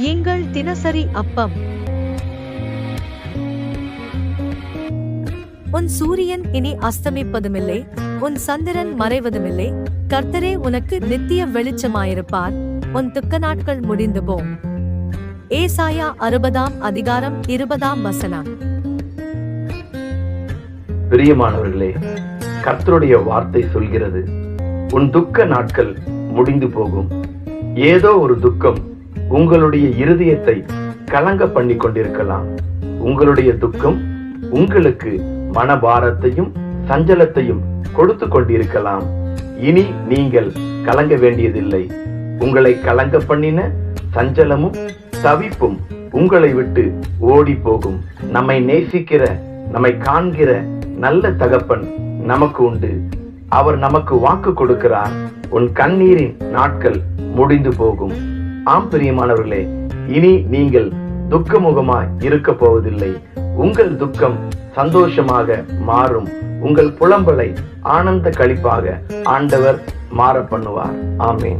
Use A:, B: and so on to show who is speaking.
A: எங்கள் தினசரி அப்பம். உன் சூரியன் இனி அஸ்தமிப்பதுமில்லை உன் சந்திரன் மறைவதுமில்லை கர்த்தரே உனக்கு நித்திய வெளிச்சமாயிருப்பார் உன் துக்க நாட்கள் முடிந்து போம் ஏசாயா அறுபதாம் அதிகாரம் இருபதாம் வசனம்.
B: பிரியமானவர்களே கர்த்தருடைய வார்த்தை சொல்கிறது உன் துக்க நாட்கள் முடிந்து போகும். ஏதோ ஒரு துக்கம் உங்களுடைய இருதயத்தை கலங்க பண்ணி கொண்டிருக்கலாம். உங்களுடைய துக்கம் உங்களுக்கு மனபாரத்தையும் சஞ்சலத்தையும் கொடுத்து கொண்டிருக்கலாம். இனி நீங்கள் கலங்க வேண்டியதில்லை. உங்களை கலங்க பண்ணின சஞ்சலமும் தவிப்பும் உங்களை விட்டு ஓடி போகும் நம்மை நேசிக்கிற நம்மை காண்கிற நல்ல தகப்பன் நமக்கு உண்டு. அவர் நமக்கு வாக்கு கொடுக்கிறார். உன் கண்ணீரின் நாட்கள் முடிந்து போகும். ஆம் பிரியமானவர்களே இனி நீங்கள் துக்கமுகமாய் இருக்க போவதில்லை. உங்கள் துக்கம் சந்தோஷமாக மாறும். உங்கள் புலம்பலை ஆனந்த களிப்பாக ஆண்டவர் மாற பண்ணுவார். ஆமேன்.